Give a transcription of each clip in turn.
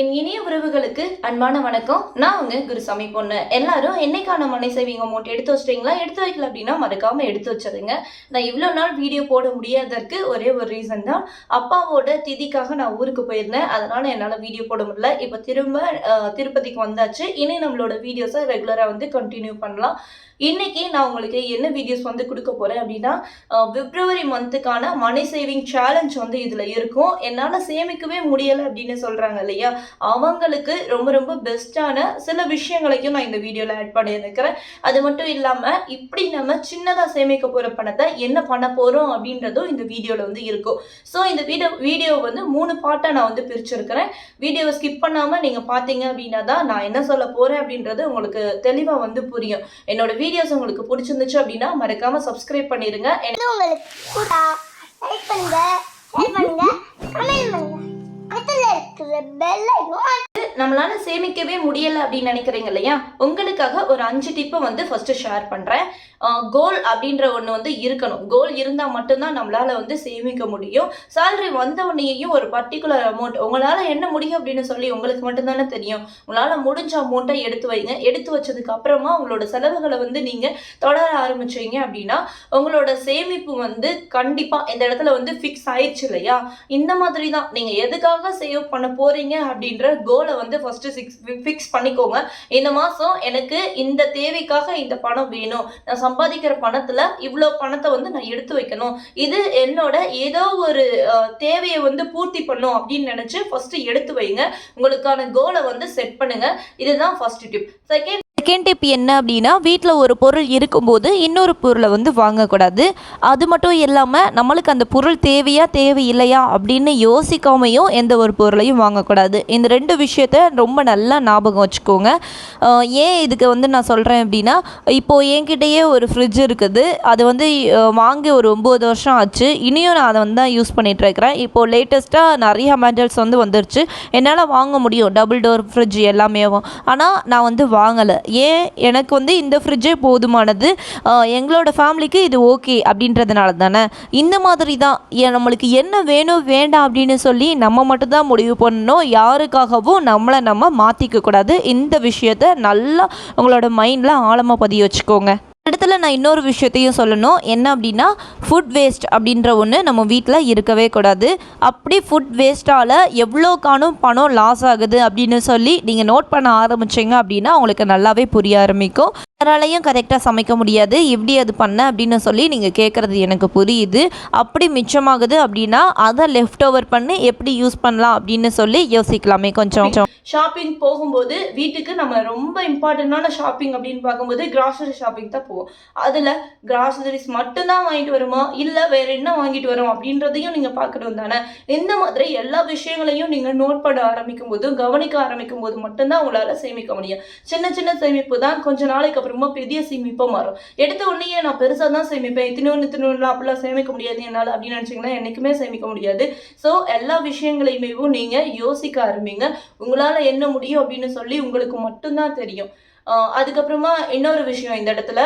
என் இனிய உறவுகளுக்கு அன்பான வணக்கம். நான் உங்க குருசாமி பொண்ணு. எல்லாரும் என்னைக்கான மனை சேவிங் அமௌண்ட் எடுத்து வச்சிட்டீங்களா? எடுத்து வைக்கல அப்படின்னா மறக்காம எடுத்து வச்சிருங்க நான் இவ்வளோ நாள் வீடியோ போட முடியாததற்கு ஒரே ஒரு ரீசன் தான். அப்பாவோட திதிக்காக நான் ஊருக்கு போயிருந்தேன். அதனால என்னால் வீடியோ போட முடியல. இப்போ திரும்ப திருப்பதிக்கு வந்தாச்சு. இனி நம்மளோட வீடியோஸை ரெகுலராக வந்து கண்டினியூ பண்ணலாம். இன்னைக்கு நான் உங்களுக்கு என்ன வீடியோஸ் வந்து கொடுக்க போறேன் அப்படின்னா பிப்ரவரி மந்த்துக்கான மணி சேவிங் சேலஞ்ச் வந்து இதில் இருக்கும். என்னால் சேமிக்கவே முடியலை அப்படின்னு சொல்கிறாங்க இல்லையா? அவங்களுக்கு ரொம்ப ரொம்ப பெஸ்ட்டான சில விஷயங்களையும் நான் இந்த வீடியோவில் ஆட் பண்ணியிருக்கிறேன். அது மட்டும் இல்லாமல் இப்படி நம்ம சின்னதாக சேமிக்க போகிற பணத்தை என்ன பண்ண போகிறோம் அப்படின்றதும் இந்த வீடியோவில் வந்து இருக்கும். ஸோ இந்த வீடியோ வீடியோ வந்து மூணு பார்ட்டாக நான் வந்து பிரிச்சிருக்கிறேன். வீடியோவை ஸ்கிப் பண்ணாமல் நீங்கள் பார்த்தீங்க அப்படின்னா தான் நான் என்ன சொல்ல போகிறேன் அப்படின்றது உங்களுக்கு தெளிவாக வந்து புரியும். என்னோட வீடியோஸ் உங்களுக்கு பிடிச்சிருந்துச்சு அப்படின்னா மறக்காமல் சப்ஸ்கிரைப் பண்ணிடுங்க உங்களுக்கு லைக் பண்ணுங்க பண்ணுங்க கமெண்ட் பண்ணுங்க. பக்கத்துல இருக்கிற பெல் ஐகான் நம்மளால சேமிக்கவே முடியல அப்படின்னு நினைக்கிறீங்க இல்லையா? உங்களுக்காக ஒரு அஞ்சு டிப்பை வந்து ஃபர்ஸ்ட் ஷேர் பண்றேன். கோல் அப்படின்ற ஒன்று வந்து இருக்கணும். கோல் இருந்தால் மட்டும்தான் நம்மளால வந்து சேமிக்க முடியும். சேலரி வந்த உடனேயும் ஒரு பர்டிகுலர் அமௌண்ட் உங்களால என்ன முடியும் அப்படின்னு சொல்லி உங்களுக்கு மட்டும்தானே தெரியும். உங்களால முடிஞ்ச அமௌண்ட்டை எடுத்து வைங்க. எடுத்து வச்சதுக்கு அப்புறமா உங்களோட செலவுகளை வந்து நீங்க தொடர ஆரம்பிச்சீங்க அப்படின்னா உங்களோட சேமிப்பு வந்து கண்டிப்பா இந்த இடத்துல வந்து ஃபிக்ஸ் ஆயிடுச்சு இல்லையா? இந்த மாதிரி தான் நீங்க எதுக்காக சேவ் பண்ண போறீங்க அப்படின்ற கோலை வந்து ஃபர்ஸ்ட் சிக்ஸ் ஃபிக்ஸ் பண்ணிக்கோங்க. இந்த மாதம் எனக்கு இந்த தேவைக்காக இந்த பணம் வேணும். நான் சம்பாதிக்கிற பணத்தில் இவ்வளோ பணத்தை வந்து நான் எடுத்து வைக்கணும். இது என்னோட ஏதோ ஒரு தேவையை வந்து பூர்த்தி பண்ணும் அப்படின்னு நினச்சி ஃபஸ்ட்டு எடுத்து வைங்க. உங்களுக்கான கோலை வந்து செட் பண்ணுங்கள் இதுதான் first tip second second tip என்ன அப்படின்னா வீட்டில் ஒரு பொருள் இருக்கும்போது இன்னொரு பொருளை வந்து வாங்கக்கூடாது. அது மட்டும் இல்லாமல் நம்மளுக்கு அந்த பொருள் தேவையா தேவையில்லையா அப்படின்னு யோசிக்காமையும் எந்த ஒரு பொருளையும் வாங்கக்கூடாது. இந்த ரெண்டு விஷயத்த ரொம்ப நல்லா ஞாபகம் வச்சுக்கோங்க. ஏன் இதுக்கு வந்து நான் சொல்கிறேன் அப்படின்னா இப்போது என்கிட்டயே ஒரு ஃப்ரிட்ஜ் இருக்குது. அது வந்து வாங்கி ஒரு ஒம்பது வருஷம் ஆச்சு. இனியும் நான் அதை வந்து தான் யூஸ் பண்ணிகிட்டு இருக்கிறேன். இப்போது லேட்டஸ்ட்டாக நிறைய மாடல்ஸ் வந்து வந்துருச்சு. என்னால் வாங்க முடியும். டபுள் டோர் ஃப்ரிட்ஜ் எல்லாமே ஆனால் நான் வந்து வாங்கலை. ஏன் எனக்கு வந்து இந்த ஃப்ரிட்ஜே போதுமானது? எங்களோட ஃபேமிலிக்கு இது ஓகே அப்படின்றதுனால தானே. இந்த மாதிரி தான் ஏன் நம்மளுக்கு என்ன வேணும் வேண்டாம் அப்படின்னு சொல்லி நம்ம மட்டும்தான் முடிவு பண்ணணும். யாருக்காகவும் நம்மளை நம்ம மாற்றிக்க கூடாது. இந்த விஷயத்த நல்லா உங்களோட மைண்டில் ஆழமாக பதிய வச்சுக்கோங்க. இடத்துல நான் இன்னொரு விஷயத்தையும் சொல்லணும். என்ன அப்படின்னா ஃபுட் வேஸ்ட் அப்படின்ற ஒன்று நம்ம வீட்டில் இருக்கவே கூடாது. அப்படி ஃபுட் வேஸ்ட்டால் எவ்வளோ காணும் பணம் லாஸ் ஆகுது அப்படின்னு சொல்லி நீங்கள் நோட் பண்ண ஆரம்பிச்சிங்க அப்படின்னா உங்களுக்கு நல்லாவே புரிய ஆரம்பிக்கும். யாராலையும் கரெக்டாக சமைக்க முடியாது. எப்படி அது பண்ண அப்படின்னு சொல்லி நீங்கள் கேட்குறது எனக்கு புரியுது. அப்படி மிச்சமாகுது அப்படின்னா அதை லெஃப்ட் ஓவர் பண்ணி எப்படி யூஸ் பண்ணலாம் அப்படின்னு சொல்லி யோசிக்கலாமே கொஞ்சம். ஷாப்பிங் போகும்போது வீட்டுக்கு நம்ம ரொம்ப இம்பார்ட்டண்ட்டான ஷாப்பிங் அப்படின்னு பார்க்கும்போது கிராசரி ஷாப்பிங் தான் போவோம். அதில் கிராசரிஸ் மட்டும்தான் வாங்கிட்டு வருமா? இல்லை வேற என்ன வாங்கிட்டு வரோம்? அப்படின்றதையும் நீங்கள் பார்க்கணும் தானே. இந்த மாதிரி எல்லா விஷயங்களையும் நீங்கள் நோட் பண்ண ஆரம்பிக்கும் போது கவனிக்க ஆரம்பிக்கும் போது மட்டும்தான் உங்களால் சேமிக்க முடியும். சின்ன சின்ன சேமிப்பு தான் கொஞ்ச நாளைக்கு அப்புறம் பெரிய சேமிப்பாக மாறும். எடுத்த உடனே நான் பெருசாக தான் சேமிப்பேன். இத்தினொன்று இத்தினொன்றுலாம் அப்படிலாம் சேமிக்க முடியாது என்னால் அப்படின்னு நினச்சிங்கன்னா என்றைக்குமே சேமிக்க முடியாது. ஸோ எல்லா விஷயங்களையுமே நீங்கள் யோசிக்க ஆரம்பிங்க. உங்களால் என்ன முடியும் அப்படின்னு சொல்லி உங்களுக்கு மட்டும்தான் தெரியும். அதுக்கப்புறமா இன்னொரு விஷயம் இந்த இடத்துல.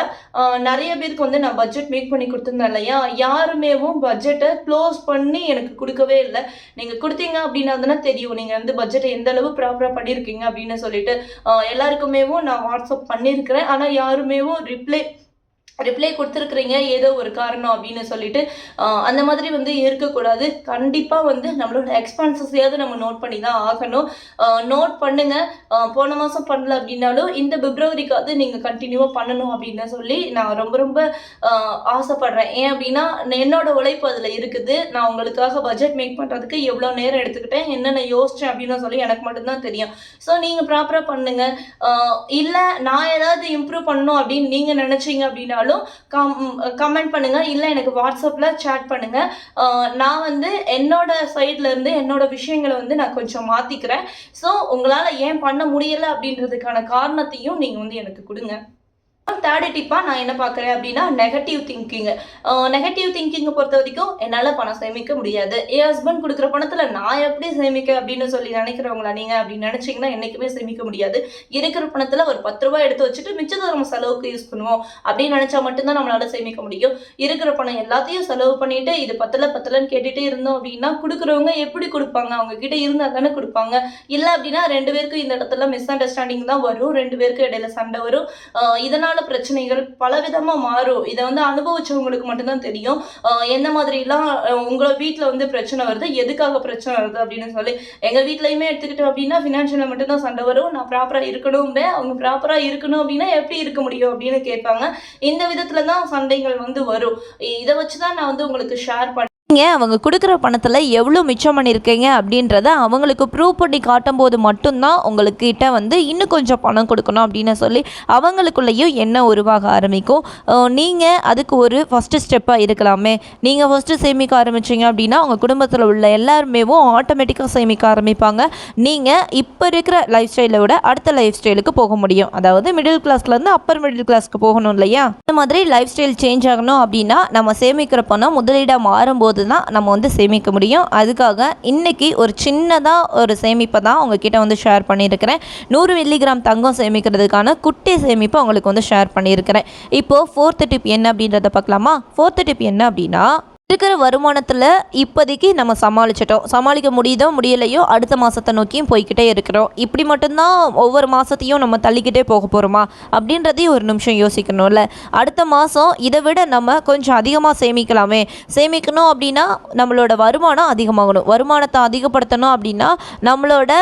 நிறைய பேருக்கு வந்து நான் பட்ஜெட் மேக் பண்ணி கொடுத்துருந்தேன் இல்லையா? யாருமேவும் பட்ஜெட்டை க்ளோஸ் பண்ணி எனக்கு கொடுக்கவே இல்லை. நீங்கள் கொடுத்தீங்க அப்படின்னா தானே தெரியும். நீங்கள் வந்து பட்ஜெட்டை எந்த அளவு ப்ராப்பராக பண்ணியிருக்கீங்க அப்படின்னு சொல்லிட்டு எல்லாருக்குமேவும் நான் வாட்ஸ்அப் பண்ணியிருக்கிறேன். ஆனால் யாருமேவும் ரிப்ளை ரிப்ளை கொடுத்துருக்குறீங்க ஏதோ ஒரு காரணம் அப்படின்னு சொல்லிட்டு அந்த மாதிரி வந்து இருக்கக்கூடாது. கண்டிப்பாக வந்து நம்மளோட எக்ஸ்பென்சஸையாவது நம்ம நோட் பண்ணி தான் ஆகணும் நோட் பண்ணுங்க. போன மாதம் பண்ணல அப்படின்னாலும் இந்த பிப்ரவரிக்காவது நீங்கள் கண்டினியூவாக பண்ணணும் அப்படின்னு சொல்லி நான் ரொம்ப ரொம்ப ஆசைப்படுறேன். ஏன் அப்படின்னா என்னோட உழைப்பு அதில் இருக்குது. நான் உங்களுக்காக பட்ஜெட் மேக் பண்ணுறதுக்கு எவ்வளோ நேரம் எடுத்துக்கிட்டேன் என்னென்ன யோசித்தேன் அப்படின்னு சொல்லி எனக்கு மட்டும்தான் தெரியும். ஸோ நீங்கள் ப்ராப்பராக பண்ணுங்கள் இல்லை நான் ஏதாவது இம்ப்ரூவ் பண்ணணும் அப்படின்னு நீங்கள் நினச்சிங்க அப்படின்னாலும் கம் கமெண்ட் பண்ணுங்க. இல்லை எனக்கு வாட்ஸ்அப்பில் சேட் பண்ணுங்க. நான் வந்து என்னோட சைட்ல இருந்து என்னோட விஷயங்களை வந்து நான் கொஞ்சம் மாற்றிக்கிறேன் ஸோ உங்களால் ஏன் பண்ண முடியலை அப்படின்றதுக்கான காரணத்தையும் நீங்கள் வந்து எனக்கு கொடுங்க. தேர்ட் டிப்பாக நான் என்ன பார்க்குறேன் அப்படின்னா நெகட்டிவ் திங்கிங் நெகட்டிவ் திங்கிங்கை பொறுத்த வரைக்கும் என்னால் பணம் சேமிக்க முடியாது. என் ஹஸ்பண்ட் கொடுக்குற பணத்தில் நான் எப்படி சேமிக்க அப்படின்னு சொல்லி நினைக்கிறவங்களா நீங்கள் அப்படின்னு நினச்சிங்கன்னா என்றைக்குமே சேமிக்க முடியாது. இருக்கிற பணத்தில் ஒரு பத்து ரூபாய் எடுத்து வச்சுட்டு மிச்சத்தை நம்ம செலவுக்கு யூஸ் பண்ணுவோம். அப்படின்னு நினச்சா மட்டும்தான் நம்மளால் சேமிக்க முடியும். இருக்கிற பணம் எல்லாத்தையும் செலவு பண்ணிட்டு இது பத்தில் பத்தலன்னு கேட்டுகிட்டே இருந்தோம் அப்படின்னா கொடுக்குறவங்க எப்படி கொடுப்பாங்க? அவங்க கிட்ட இருந்தால் தானே கொடுப்பாங்க. இல்லை அப்படின்னா ரெண்டு பேருக்கும் இந்த இடத்துல மிஸ் அண்டர்ஸ்டாண்டிங் தான் வரும். ரெண்டு பேருக்கும் இடையில சண்டை வரும். இதனால் இதனால பிரச்சனைகள் பலவிதமாக மாறும். இதை வந்து அனுபவிச்சவங்களுக்கு மட்டும்தான் தெரியும். எந்த மாதிரிலாம் உங்களோட வீட்டில் வந்து பிரச்சனை வருது எதுக்காக பிரச்சனை வருது அப்படின்னு சொல்லி. எங்கள் வீட்லையுமே எடுத்துக்கிட்டோம் அப்படின்னா ஃபினான்ஷியலில் மட்டும்தான் சண்டை வரும். நான் ப்ராப்பராக இருக்கணும்பே அவங்க ப்ராப்பராக இருக்கணும் அப்படின்னா எப்படி இருக்க முடியும் அப்படின்னு கேட்பாங்க. இந்த விதத்தில் தான் சண்டைகள் வந்து வரும். இதை வச்சு தான் நான் வந்து உங்களுக்கு ஷேர் பண்ண நீங்கள் அவங்க கொடுக்குற பணத்தில் எவ்வளோ மிச்சம் பண்ணியிருக்கீங்க அப்படின்றத அவங்களுக்கு ப்ரூவ் பண்ணி காட்டும்போது மட்டும்தான் உங்கள்கிட்ட வந்து இன்னும் கொஞ்சம் பணம் கொடுக்கணும் அப்படின்னு சொல்லி அவங்களுக்குள்ளேயும் என்ன உருவாக ஆரம்பிக்கும். நீங்கள் அதுக்கு ஒரு ஃபஸ்ட்டு ஸ்டெப்பாக இருக்கலாமே. நீங்கள் ஃபஸ்ட்டு சேமிக்க ஆரம்பிச்சீங்க அப்படின்னா உங்கள் குடும்பத்தில் உள்ள எல்லாருமேவும் ஆட்டோமேட்டிக்காக சேமிக்க ஆரம்பிப்பாங்க. நீங்கள் இப்போ இருக்கிற லைஃப் ஸ்டைலை விட அடுத்த லைஃப் ஸ்டைலுக்கு போக முடியும். அதாவது மிடில் கிளாஸ்லேருந்து அப்பர் மிடில் கிளாஸ்க்கு போகணும் இல்லையா? இந்த மாதிரி லைஃப் ஸ்டைல் சேஞ்ச் ஆகணும் அப்படின்னா நம்ம சேமிக்கிற பணம் முதலீடாக மாறும்போது தான் நம்ம வந்து சேமிக்க முடியும். அதுக்காக இன்றைக்கி ஒரு சின்னதாக ஒரு சேமிப்பை தான் உங்ககிட்ட வந்து ஷேர் பண்ணியிருக்கிறேன். நூறு மில்லிகிராம் தங்கம் சேமிக்கிறதுக்கான குட்டி சேமிப்பை உங்களுக்கு வந்து ஷேர் பண்ணியிருக்கிறேன். இப்போது ஃபோர்த்து டிப் என்ன அப்படின்றத பார்க்கலாமா? ஃபோர்த்து டிப் என்ன அப்படின்னா இருக்கிற வருமானத்தில் இப்போதைக்கு நம்ம சமாளிச்சிட்டோம். சமாளிக்க முடியுதோ முடியலையோ அடுத்த மாதத்தை நோக்கியும் போய்க்கிட்டே இருக்கிறோம். இப்படி மட்டும்தான் ஒவ்வொரு மாதத்தையும் நம்ம தள்ளிக்கிட்டே போக போகிறோமா அப்படின்றதையும் ஒரு நிமிஷம் யோசிக்கணும்ல. அடுத்த மாதம் இதை விட நம்ம கொஞ்சம் அதிகமாக சேமிக்கலாமே. சேமிக்கணும் அப்படின்னா நம்மளோட வருமானம் அதிகமாகணும். வருமானத்தை அதிகப்படுத்தணும் அப்படின்னா நம்மளோட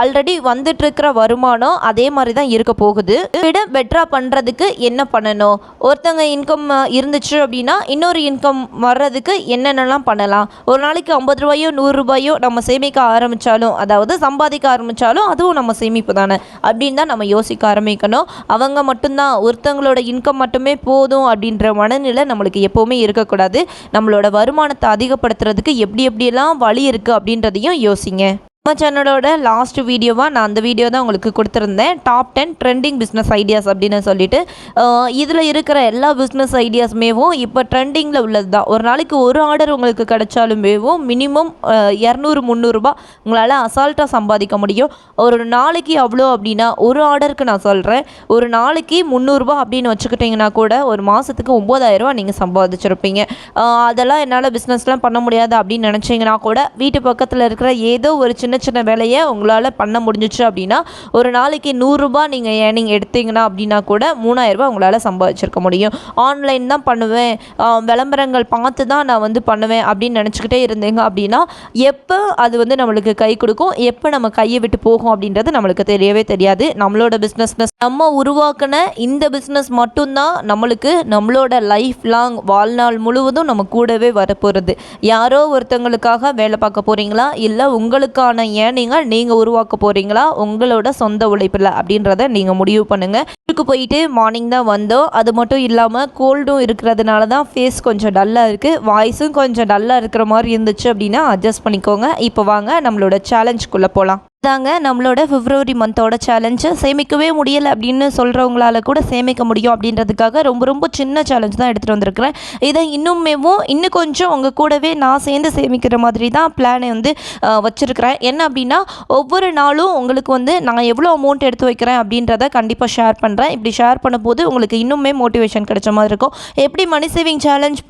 ஆல்ரெடி வந்துட்டுருக்கிற வருமானம் அதே மாதிரி தான் இருக்க போகுது. இதை விட பெட்டராக பண்ணுறதுக்கு என்ன பண்ணணும்? ஒருத்தங்க இன்கம் இருந்துச்சு அப்படின்னா இன்னொரு இன்கம் வர வர்றதுக்கு என்னென்னலாம் பண்ணலாம்? ஒரு நாளைக்கு ஐம்பது ரூபாயோ நூறு ரூபாயோ நம்ம சேமிக்க ஆரம்பித்தாலும் அதாவது சம்பாதிக்க ஆரம்பித்தாலும் அதுவும் நம்ம சேமிப்பு தானே? அப்படின்னு தான் நம்ம யோசிக்க ஆரம்பிக்கணும். அவங்க மட்டும்தான் ஒருத்தங்களோட இன்கம் மட்டுமே போதும் அப்படின்ற மனநிலை நம்மளுக்கு எப்போவுமே இருக்கக்கூடாது. நம்மளோட வருமானத்தை அதிகப்படுத்துறதுக்கு எப்படி எப்படியெல்லாம் வழி இருக்குது அப்படின்றதையும் யோசிங்க. நம்ம சேனலோட லாஸ்ட் வீடியோவாக நான் அந்த வீடியோ தான் உங்களுக்கு கொடுத்துருந்தேன். Top ten trending business ideas அப்படின்னு சொல்லிட்டு இதில் இருக்கிற எல்லா பிஸ்னஸ் ஐடியாஸுமேவும் இப்போ ட்ரெண்டிங்கில் உள்ளது தான். ஒரு நாளைக்கு ஒரு ஆர்டர் உங்களுக்கு கிடைச்சாலுமேவும் மினிமம் இரநூறு முந்நூறுரூபா உங்களால் அசால்ட்டாக சம்பாதிக்க முடியும். ஒரு நாளைக்கு அவ்வளோ அப்படின்னா ஒரு ஆர்டருக்கு நான் சொல்கிறேன் ஒரு நாளைக்கு முந்நூறுரூபா அப்படின்னு வச்சுக்கிட்டிங்கன்னா கூட ஒரு மாதத்துக்கு ஒம்பதாயிரரூவா நீங்கள் சம்பாதிச்சிருப்பீங்க. அதெல்லாம் என்னால் பிஸ்னஸ்லாம் பண்ண முடியாது அப்படின்னு நினச்சிங்கன்னா கூட வீட்டு பக்கத்தில் இருக்கிற ஏதோ ஒரு சின்ன சின்ன வேலையை உங்களால் பண்ண முடிஞ்சிச்சு அப்படின்னா ஒரு நாளைக்கு நூறுரூபா நீங்கள் ஏர்னிங் எடுத்தீங்கன்னா அப்படின்னா கூட மூணாயிரரூபா உங்களால் சம்பாதிச்சிருக்க முடியும். ஆன்லைன் தான் பண்ணுவேன். விளம்பரங்கள் பார்த்து தான் நான் வந்து பண்ணுவேன் அப்படின்னு நினச்சிக்கிட்டே இருந்தீங்க அப்படின்னா எப்போ அது வந்து நம்மளுக்கு கை கொடுக்கும்? எப்போ நம்ம கையை விட்டு போகும் அப்படின்றது நம்மளுக்கு தெரியவே தெரியாது. நம்மளோட பிஸ்னஸ் நம்ம உருவாக்கின இந்த பிஸ்னஸ் மட்டும்தான் நம்மளுக்கு நம்மளோட லைஃப் லாங் வாழ்நாள் முழுவதும் நம்ம கூடவே வரப்போகிறது யாரோ ஒருத்தங்களுக்காக வேலை பார்க்க போகிறீங்களா இல்லை உங்களுக்கான ஏர்னிங்கை நீங்கள் உருவாக்க போகிறீங்களா உங்களோட சொந்த உழைப்பில் அப்படின்றத நீங்கள் முடிவு பண்ணுங்கள் ஊருக்கு போயிட்டு மார்னிங் தான் வந்தோம். அது மட்டும் இல்லாமல் கோல்டும் இருக்கிறதுனால தான் ஃபேஸ் கொஞ்சம் டல்லாக இருக்குது வாய்ஸும் கொஞ்சம் டல்லாக இருக்கிற மாதிரி இருந்துச்சு அப்படின்னா அட்ஜஸ்ட் பண்ணிக்கோங்க. இப்போ வாங்க நம்மளோட சேலஞ்சுக்குள்ளே போகலாம் தாங்க நம்மளோட பிப்ரவரி மந்தோட சேலஞ்சு சேமிக்கவே முடியலை அப்படின்னு சொல்கிறவங்களால கூட சேமிக்க முடியும் அப்படின்றதுக்காக ரொம்ப ரொம்ப சின்ன சேலஞ்ச் தான் எடுத்துகிட்டு வந்திருக்கிறேன். இதை இன்னுமேவும் இன்னும் கொஞ்சம் உங்கள் கூடவே நான் சேர்ந்து சேமிக்கிற மாதிரி தான் பிளானை வந்து வச்சுருக்கிறேன். என்ன அப்படின்னா ஒவ்வொரு நாளும் உங்களுக்கு வந்து நான் எவ்வளோ அமௌண்ட் எடுத்து வைக்கிறேன் அப்படின்றத கண்டிப்பாக ஷேர் பண்ணுறேன் இப்படி ஷேர் பண்ணும்போது உங்களுக்கு இன்னுமே மோட்டிவேஷன் கிடைச்ச மாதிரி இருக்கும். எப்படி மணி சேவிங் சேலஞ்ச்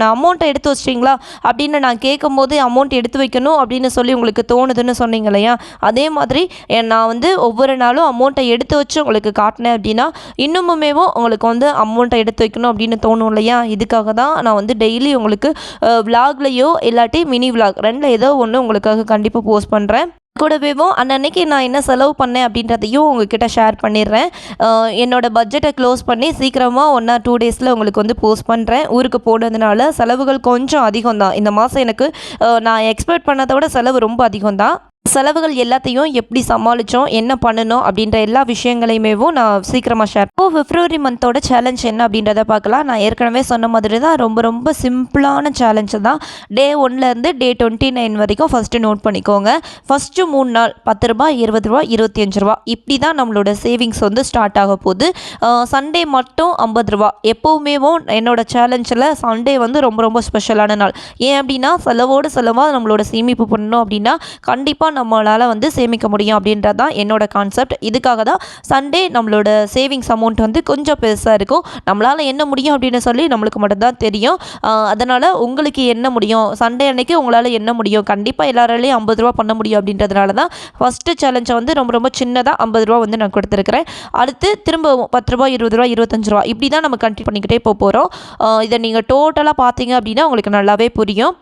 நான் அமௌண்ட்டை எடுத்து வச்சிட்டிங்களா அப்படின்னு நான் கேட்கும்போது அமௌண்ட் எடுத்து வைக்கணும் அப்படின்னு சொல்லி உங்களுக்கு தோணுதுன்னு சொன்னீங்க இல்லையா? அதே மாதிரி நான் வந்து ஒவ்வொரு நாளும் அமௌண்ட்டை எடுத்து வச்சு உங்களுக்கு காட்டினேன் அப்படின்னா இன்னுமுமேவும் உங்களுக்கு வந்து அமௌண்ட்டை எடுத்து வைக்கணும் அப்படின்னு தோணும் இல்லையா? இதுக்காக தான் நான் வந்து டெய்லி உங்களுக்கு விலாக்லேயோ இல்லாட்டி மினி விலாக் ரெண்டில் ஏதோ ஒன்று உங்களுக்காக கண்டிப்பாக போஸ்ட் பண்ணுறேன் கூடவேவும் அன்னன்னைக்கு நான் என்ன செலவு பண்ணேன் அப்படின்றதையும் உங்ககிட்ட ஷேர் பண்ணிடுறேன். என்னோடய என்னோட பட்ஜெட்டை க்ளோஸ் பண்ணி சீக்கிரமாக ஒன் ஆர் டூ டேஸில் உங்களுக்கு வந்து போஸ்ட் பண்ணுறேன் ஊருக்கு போனதுனால செலவுகள் கொஞ்சம் அதிகம் தான் இந்த மாதம் எனக்கு நான் எக்ஸ்பெக்ட் பண்ணதை விட செலவு ரொம்ப அதிகம் தான் செலவுகள் எல்லாத்தையும் எப்படி சமாளித்தோம் என்ன பண்ணணும் அப்படின்ற எல்லா விஷயங்களையுமேவும் நான் சீக்கிரமாக ஷேர் இப்போ பிப்ரவரி மந்தோட சேலஞ்ச் என்ன அப்படின்றத பார்க்கலாம். நான் ஏற்கனவே சொன்ன மாதிரி தான் ரொம்ப ரொம்ப சிம்பிளான சேலஞ்சு தான். டே ஒன்லேருந்து டே டுவெண்ட்டி நைன் வரைக்கும் ஃபஸ்ட்டு நோட் பண்ணிக்கோங்க. ஃபஸ்ட்டு மூணு நாள் பத்து ரூபா இருபது ரூபா இருபத்தி அஞ்சு ரூபா இப்படி தான் நம்மளோட சேவிங்ஸ் வந்து ஸ்டார்ட் ஆக போகுது. சண்டே மட்டும் ஐம்பது ரூபா எப்போவுமேவும் என்னோட சேலஞ்சில் சண்டே வந்து ரொம்ப ரொம்ப ஸ்பெஷலான நாள். ஏன் அப்படின்னா செலவோடு செலவாக நம்மளோட சேமிப்பு பண்ணணும் அப்படின்னா கண்டிப்பாக நம்மளால் வந்து சேமிக்க முடியும் அப்படின்றது தான் என்னோட கான்செப்ட் இதுக்காக தான் சண்டே நம்மளோட சேவிங்ஸ் அமௌண்ட் வந்து கொஞ்சம் பெருசாக இருக்கும். நம்மளால் என்ன முடியும் அப்படின்னு சொல்லி நம்மளுக்கு மட்டும்தான் தெரியும். அதனால் உங்களுக்கு என்ன முடியும்? சண்டே அன்னைக்கு உங்களால் என்ன முடியும்? கண்டிப்பாக எல்லாராலையும் ஐம்பது ரூபா பண்ண முடியும் அப்படின்றதுனால தான் ஃபஸ்ட்டு சேலஞ்சை வந்து ரொம்ப ரொம்ப சின்னதாக ஐம்பது ரூபா வந்து நான் கொடுத்துருக்குறேன். அடுத்து திரும்ப பத்து ரூபா இருபது ரூபா இருபத்தஞ்சு ரூபா இப்படி தான் நம்ம கண்டினியூ பண்ணிக்கிட்டே போக போகிறோம் இதை நீங்கள் டோட்டலாக பார்த்தீங்க அப்படின்னா உங்களுக்கு நல்லாவே புரியும்.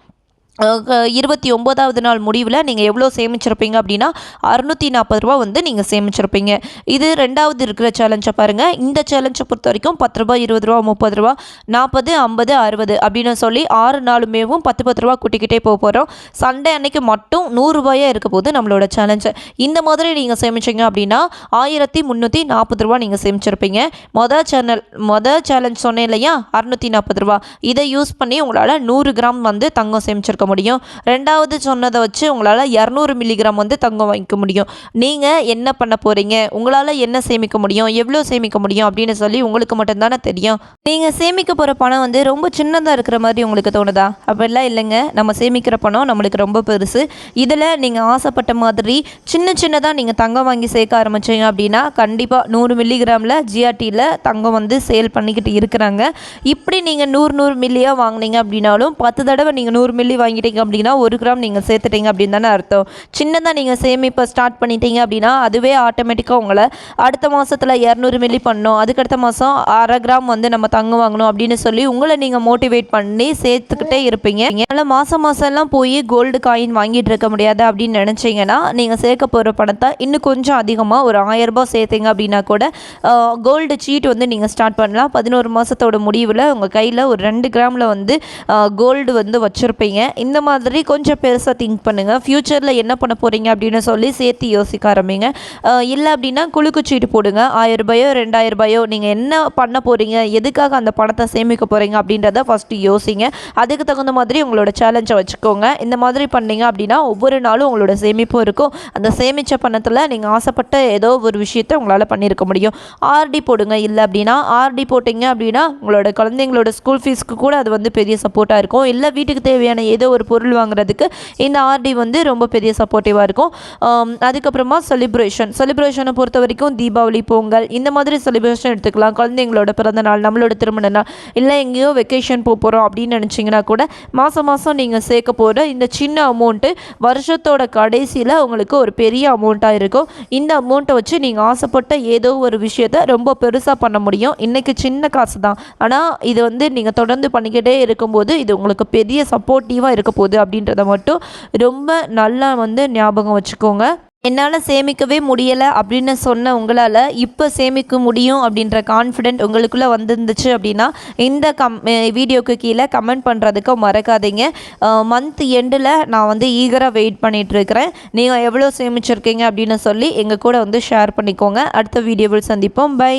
இருபத்தி ஒம்போதாவது நாள் முடிவில் நீங்கள் எவ்வளோ சேமிச்சிருப்பீங்க அப்படின்னா அறுநூற்றி நாற்பது ரூபா வந்து நீங்கள் சேமிச்சிருப்பீங்க. இது ரெண்டாவது இருக்கிற சேலஞ்சை பாருங்கள் இந்த சேலஞ்சை பொறுத்த வரைக்கும் பத்து ரூபா இருபது ரூபா முப்பது ரூபா நாற்பது ஐம்பது அறுபது அப்படின்னு சொல்லி ஆறு நாளுமேவும் பத்து பத்து ரூபா கூட்டிக்கிட்டே போக போகிறோம் சண்டே அன்னைக்கு மட்டும் நூறுரூபாயாக இருக்க போது நம்மளோட சேலஞ்சு இந்த மாதிரி நீங்கள் சேமிச்சிங்க அப்படின்னா ஆயிரத்தி முந்நூற்றி நாற்பது ரூபா நீங்கள் சேமிச்சிருப்பீங்க. மொதல் சேனல் மொதல் சேலஞ்ச் சொன்னேன் இல்லையா? அறுநூற்றி நாற்பது ரூபா இதை யூஸ் பண்ணி உங்களால் நூறு கிராம் வந்து தங்கம் சேமிச்சிருக்க முடியும். ரெண்டாவது சொன்னதை வச்சு உங்களால் இரநூறு மில்லிகிராம் வந்து தங்கம் வாங்கிக்க முடியும். நீங்கள் என்ன பண்ண போகிறீங்க உங்களால் என்ன சேமிக்க முடியும்? எவ்வளோ சேமிக்க முடியும்? அப்படின்னு சொல்லி உங்களுக்கு மட்டும்தானே தெரியும். நீங்கள் சேமிக்க போகிற பணம் வந்து ரொம்ப சின்னதாக இருக்கிற மாதிரி உங்களுக்கு தோணுதா? அப்படிலாம் இல்லைங்க. நம்ம சேமிக்கிற பணம் நம்மளுக்கு ரொம்ப பெருசு. இதில் நீங்கள் ஆசைப்பட்ட மாதிரி சின்ன சின்னதாக நீங்கள் தங்கம் வாங்கி சேர்க்க ஆரம்பிச்சீங்க அப்படின்னா கண்டிப்பாக நூறு மில்லிகிராமில் ஜிஆர்டியில் தங்கம் வந்து சேல் பண்ணிக்கிட்டு இருக்கிறாங்க. இப்படி நீங்கள் நூறு நூறு மில்லியாக வாங்கினீங்க அப்படின்னாலும் பத்து தடவை நீங்கள் நூறு மில்லி வாங்கி வாங்கிட்டீங்க அப்படின்னா ஒரு கிராம் நீங்கள் சேர்த்துட்டீங்க அப்படின்னு தானே அர்த்தம். சின்னதாக நீங்கள் சேமிப்பை ஸ்டார்ட் பண்ணிட்டீங்க அப்படின்னா அதுவே ஆட்டோமேட்டிக்காக உங்களை அடுத்த மாதத்தில் இரநூறு மில்லி பண்ணணும் அதுக்கடுத்த மாதம் அரை கிராம் வந்து நம்ம தங்கம் வாங்கணும் அப்படின்னு சொல்லி உங்களை நீங்கள் மோட்டிவேட் பண்ணி சேர்த்துக்கிட்டே இருப்பீங்க. அதனால் மாதம் மாதம்லாம் போய் கோல்டு காயின் வாங்கிட்டு இருக்க முடியாது அப்படின்னு நினச்சிங்கன்னா நீங்கள் சேர்க்க போகிற பணத்தை இன்னும் கொஞ்சம் அதிகமாக ஒரு ஆயரரூபா சேர்த்தீங்க அப்படின்னா கூட கோல்டு சீட் வந்து நீங்கள் ஸ்டார்ட் பண்ணலாம். பதினோரு மாதத்தோட முடிவில் உங்கள் கையில் ஒரு ரெண்டு கிராமில் வந்து கோல்டு வந்து வச்சுருப்பீங்க. இந்த மாதிரி கொஞ்சம் பெருசாக திங்க் பண்ணுங்கள் ஃப்யூச்சரில் என்ன பண்ண போகிறீங்க அப்படின்னு சொல்லி சேர்த்து யோசிக்க ஆரம்பிங்க. இல்லை அப்படின்னா குழுக்குச்சீட்டு போடுங்க. ஆயிரம் ரூபாயோ ரெண்டாயிரம் ரூபாயோ நீங்கள் என்ன பண்ண போகிறீங்க எதுக்காக அந்த பணத்தை சேமிக்க போகிறீங்க அப்படின்றத ஃபஸ்ட்டு யோசிங்க. அதுக்கு தகுந்த மாதிரி உங்களோட சேலஞ்சை வச்சுக்கோங்க. இந்த மாதிரி பண்ணீங்க அப்படின்னா ஒவ்வொரு நாளும் உங்களோட சேமிப்பும் இருக்கும். அந்த சேமித்த பணத்தில் நீங்கள் ஆசைப்பட்ட ஏதோ ஒரு விஷயத்தை உங்களால் பண்ணியிருக்க முடியும். ஆர்டி போடுங்க. இல்லை அப்படின்னா ஆர்டி போட்டிங்க அப்படின்னா உங்களோட குழந்தைங்களோட ஸ்கூல் ஃபீஸ்க்கு கூட அது வந்து பெரிய சப்போர்ட்டாக இருக்கும். இல்லை வீட்டுக்கு தேவையான ஏதோ ஒரு பொருள் வாங்குறதுக்கு இந்த ஆர்டி வந்து ரொம்ப பெரிய சப்போர்ட்டிவாக இருக்கும். அதுக்கப்புறமா செலிப்ரேஷன் செலிப்ரேஷனை பொறுத்த வரைக்கும் தீபாவளி பொங்கல் இந்த மாதிரி செலிப்ரேஷன் எடுத்துக்கலாம். குழந்தைங்களோட பிறந்த நாள் நம்மளோட திருமண நாள் இல்லை எங்கேயோ வெக்கேஷன் போக போகிறோம் அப்படின்னு நினச்சிங்கன்னா கூட மாதம் மாதம் நீங்கள் சேர்க்க போகிற இந்த சின்ன அமௌண்ட்டு வருஷத்தோட கடைசியில் உங்களுக்கு ஒரு பெரிய அமௌண்ட்டாக இருக்கும். இந்த அமௌண்ட்டை வச்சு நீங்கள் ஆசைப்பட்ட ஏதோ ஒரு விஷயத்த ரொம்ப பெருசாக பண்ண முடியும். இன்றைக்கி சின்ன காசு தான் ஆனால் இது வந்து நீங்கள் தொடர்ந்து பண்ணிக்கிட்டே இருக்கும்போது இது உங்களுக்கு பெரிய சப்போர்ட்டிவாக இருக்கும். இருக்க போகுது அப்படின்றத மட்டும் ரொம்ப நல்லா வந்து ஞாபகம் வச்சுக்கோங்க. என்னால் சேமிக்கவே முடியலை அப்படின்னு சொன்ன உங்களால் இப்போ சேமிக்க முடியும் அப்படின்ற கான்ஃபிடென்ட் உங்களுக்குள்ளே வந்துருந்துச்சு அப்படின்னா இந்த கம் வீடியோக்கு கீழே கமெண்ட் பண்ணுறதுக்கு மறக்காதீங்க. மந்த் எண்டில் நான் வந்து ஈகராக வெயிட் பண்ணிகிட்ருக்கிறேன் நீங்கள் எவ்வளோ சேமிச்சிருக்கீங்க அப்படின்னு சொல்லி எங்கள் கூட வந்து ஷேர் பண்ணிக்கோங்க. அடுத்த வீடியோவில் சந்திப்போம். பை